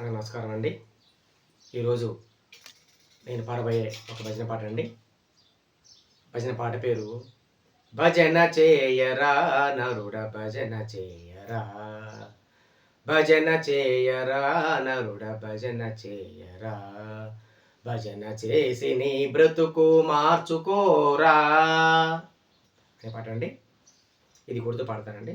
అందరికీ నమస్కారం అండి. ఈరోజు నేను పాడబోయే ఒక భజన పాట అండి. భజన పాట పేరు భజన చేయరా నరుడ భజన చేయరా. భజన చేయరా నరుడ భజన చేయరా. భజన చేసి నీ బ్రతుకు మార్చుకోరా. అనే పాట అండి. ఇది గుర్తు పాడతానండి.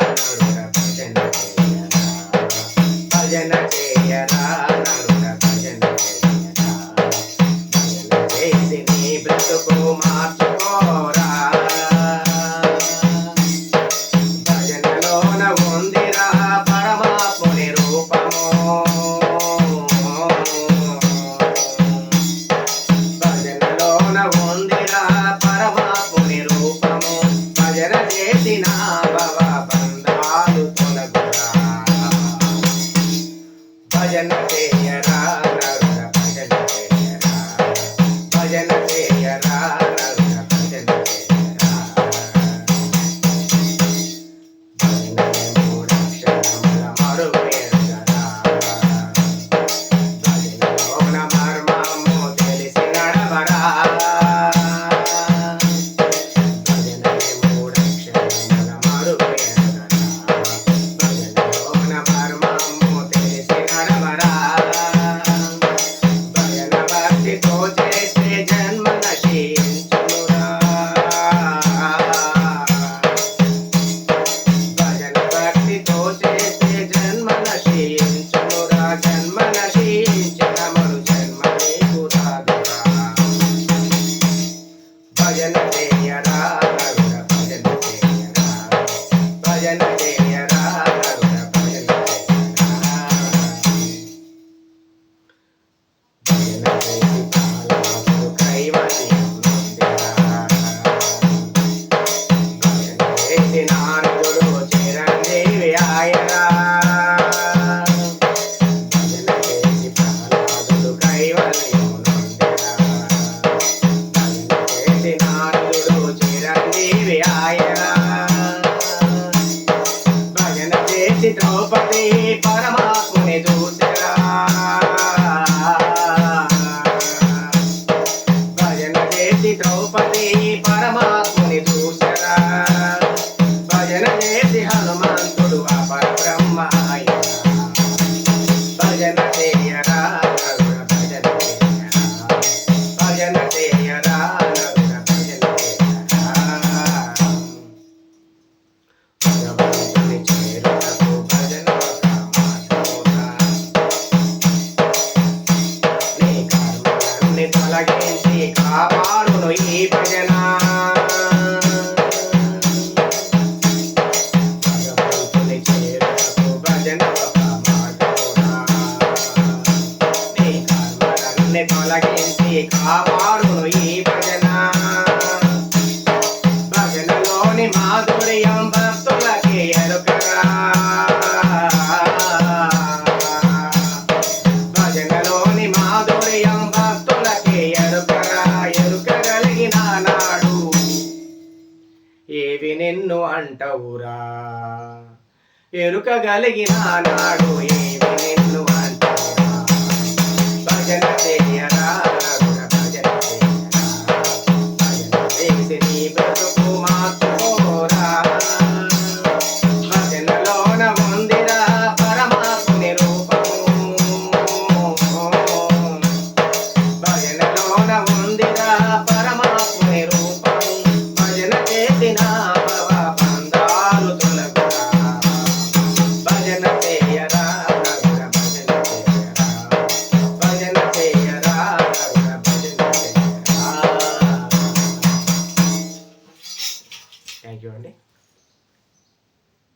భజన భజన చేసి హనుమంతుడు అపర బ్రహ్మ భజన చేయరా భజన భజన చేయరా తొలగించి కాపాడును ఈ భజన నన్ను అంటవురా. ఎరుకగలిగిన నాడు